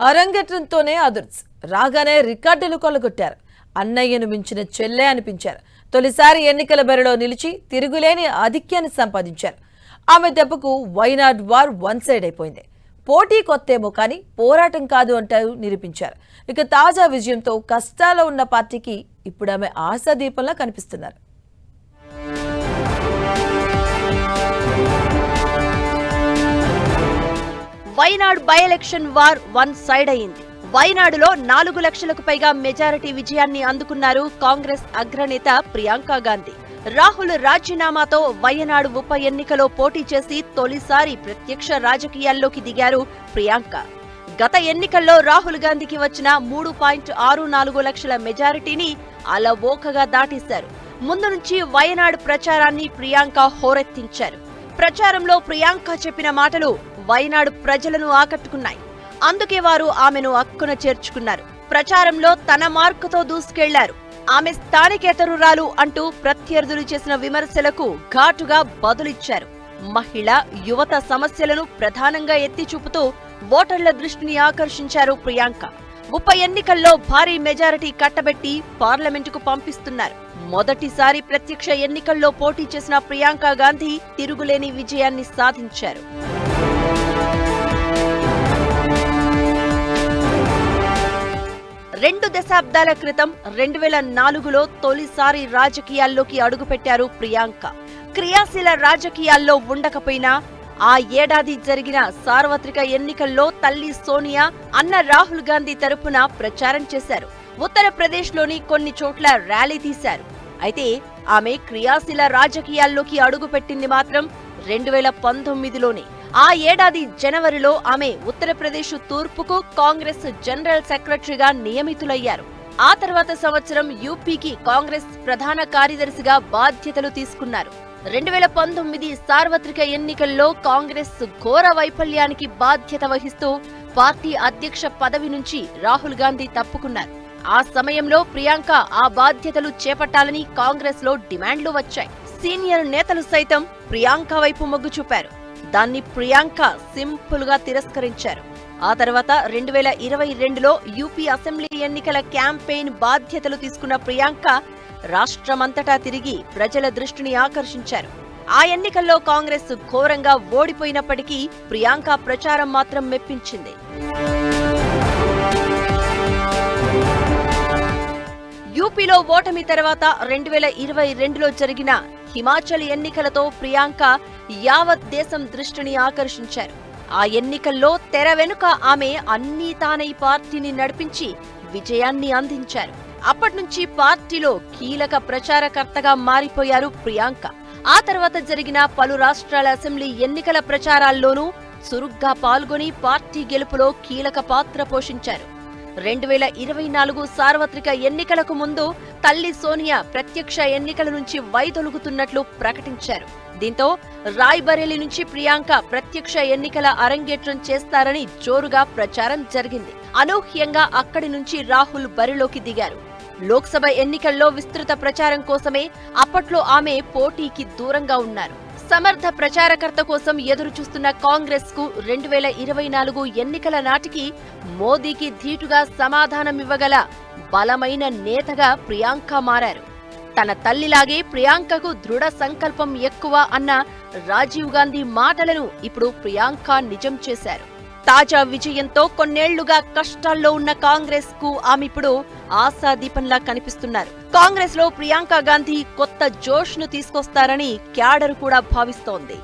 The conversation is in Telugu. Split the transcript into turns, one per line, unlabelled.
అరంగేట్రంతోనే అదుర్స్. రాగానే రికార్డులు కొల్లగొట్టారు. అన్నయ్యను మించిన చెల్లె అనిపించారు. తొలిసారి ఎన్నికల బరిలో నిలిచి తిరుగులేని ఆధిక్యాన్ని సంపాదించారు. ఆమె దెబ్బకు వైనాడ్ వార్ వన్ సైడ్ అయిపోయింది. పోటీ కొత్తేమో కానీ పోరాటం కాదు అంటారు నిరూపించారు. ఇక తాజా విజయంతో కష్టాల్లో ఉన్న పార్టీకి ఇప్పుడు ఆమె ఆశాదీపంలా కనిపిస్తున్నారు.
Wayanad by election war one side అయింది వైనాడులో నాలుగు లక్షలకు పైగా మెజారిటీ విజయాన్ని అందుకున్నారు కాంగ్రెస్ అగ్రనేత ప్రియాంక గాంధీ. రాహుల్ రాజీనామాతో వయనాడు ఉప ఎన్నికలో పోటీ చేసి తొలిసారి ప్రత్యక్ష రాజకీయాల్లోకి దిగారు ప్రియాంక. గత ఎన్నికల్లో రాహుల్ గాంధీకి వచ్చిన మూడు పాయింట్ ఆరు నాలుగు లక్షల మెజారిటీని అలవోకగా దాటేశారు. ముందు నుంచి వయనాడు ప్రచారాన్ని ప్రియాంక హోరెత్తించారు. ప్రచారంలో ప్రియాంక చెప్పిన మాటలు వైనాడు ప్రజలను ఆకట్టుకున్నాయి. అందుకే వారు ఆమెను అక్కున చేర్చుకున్నారు. ప్రచారంలో తన మార్కుతో దూసుకెళ్ళారు. ఆమె స్థానికేతరురాలు అంటూ ప్రత్యర్థులు చేసిన విమర్శలకు ఘాటుగా బదులిచ్చారు. మహిళ యువత సమస్యలను ప్రధానంగా ఎత్తి చూపుతూ ఓటర్ల దృష్టిని ఆకర్షించారు ప్రియాంక. ఉప ఎన్నికల్లో భారీ మెజారిటీ కట్టబెట్టి పార్లమెంటుకు పంపిస్తున్నారు. మొదటిసారి ప్రత్యక్ష ఎన్నికల్లో పోటీ చేసిన ప్రియాంక గాంధీ తిరుగులేని విజయాన్ని సాధించారు. దశాబ్దాల క్రితం రెండు వేల నాలుగులో తొలిసారి రాజకీయాల్లోకి అడుగుపెట్టారు ప్రియాంక. క్రియాశీల రాజకీయాల్లో ఉండకపోయినా ఆ ఏడాది జరిగిన సార్వత్రిక ఎన్నికల్లో తల్లి సోనియా అన్న రాహుల్ గాంధీ తరపున ప్రచారం చేశారు. ఉత్తరప్రదేశ్లోని కొన్ని చోట్ల ర్యాలీ తీశారు. అయితే ఆమె క్రియాశీల రాజకీయాల్లోకి అడుగుపెట్టింది మాత్రం రెండు వేల పంతొమ్మిదిలోనే. ఆ ఏడాది జనవరిలో ఆమె ఉత్తరప్రదేశ్ తూర్పుకు కాంగ్రెస్ జనరల్ సెక్రటరీగా నియమితులయ్యారు. ఆ తర్వాత సంవత్సరం యూపీకి కాంగ్రెస్ ప్రధాన కార్యదర్శిగా బాధ్యతలు తీసుకున్నారు. రెండు వేల పంతొమ్మిది సార్వత్రిక ఎన్నికల్లో కాంగ్రెస్ ఘోర వైఫల్యానికి బాధ్యత వహిస్తూ పార్టీ అధ్యక్ష పదవి నుంచి రాహుల్ గాంధీ తప్పుకున్నారు. ఆ సమయంలో ప్రియాంక ఆ బాధ్యతలు చేపట్టాలని కాంగ్రెస్లో డిమాండ్లు వచ్చాయి. సీనియర్ నేతలు సైతం ప్రియాంక వైపు మొగ్గు చూపారు. దాన్ని ప్రియాంక సింపుల్గా తిరస్కరించారు. ఆ తర్వాత రెండు వేల ఇరవై రెండులో యూపీ అసెంబ్లీ ఎన్నికల క్యాంపెయిన్ బాధ్యతలు తీసుకున్న ప్రియాంక రాష్ట్రమంతటా తిరిగి ప్రజల దృష్టిని ఆకర్షించారు. ఆ ఎన్నికల్లో కాంగ్రెస్ ఘోరంగా ఓడిపోయినప్పటికీ ప్రియాంక ప్రచారం మాత్రం మెప్పించింది. యూపీలో ఓటమి తర్వాత రెండు వేల ఇరవై రెండులో జరిగిన హిమాచల్ ఎన్నికలతో ప్రియాంక యావత్ దేశం దృష్టిని ఆకర్షించారు. ఆ ఎన్నికల్లో తెర వెనుక ఆమె అన్నీ తానై పార్టీని నడిపించి విజయాన్ని అందించారు. అప్పట్నుంచి పార్టీలో కీలక ప్రచారకర్తగా మారిపోయారు ప్రియాంక. ఆ తర్వాత జరిగిన పలు రాష్ట్రాల అసెంబ్లీ ఎన్నికల ప్రచారాల్లోనూ చురుగ్గా పాల్గొని పార్టీ గెలుపులో కీలక పాత్ర పోషించారు. రెండు వేల ఇరవై నాలుగు సార్వత్రిక ఎన్నికలకు ముందు తల్లి సోనియా ప్రత్యక్ష ఎన్నికల నుంచి వైదొలుగుతున్నట్లు ప్రకటించారు. దీంతో రాయ్బరేలీ నుంచి ప్రియాంక ప్రత్యక్ష ఎన్నికల అరంగేట్రం చేస్తారని జోరుగా ప్రచారం జరిగింది. అనూహ్యంగా అక్కడి నుంచి రాహుల్ బరిలోకి దిగారు. లోక్సభ ఎన్నికల్లో విస్తృత ప్రచారం కోసమే అప్పట్లో ఆమె పోటీకి దూరంగా ఉన్నారు. సమర్థ ప్రచారకర్త కోసం ఎదురు చూస్తున్న కాంగ్రెస్కు రెండు వేల ఇరవై నాలుగు ఎన్నికల నాటికి మోదీకి ధీటుగా సమాధానమివ్వగల బలమైన నేతగా ప్రియాంక మారారు. తన తల్లిలాగే ప్రియాంకకు దృఢ సంకల్పం ఎక్కువ అన్న రాజీవ్ గాంధీ మాటలను ఇప్పుడు ప్రియాంక నిజం చేశారు. తాజా విజయంతో కొన్నేళ్ళుగా కష్టాల్లో ఉన్న కాంగ్రెస్కు ఆమె ఇప్పుడు ఆశాదీపంలా కనిపిస్తున్నారు. కాంగ్రెస్లో ప్రియాంక గాంధీ కొత్త జోష్ను తీసుకొస్తారని క్యాడర్ కూడా భావిస్తోంది.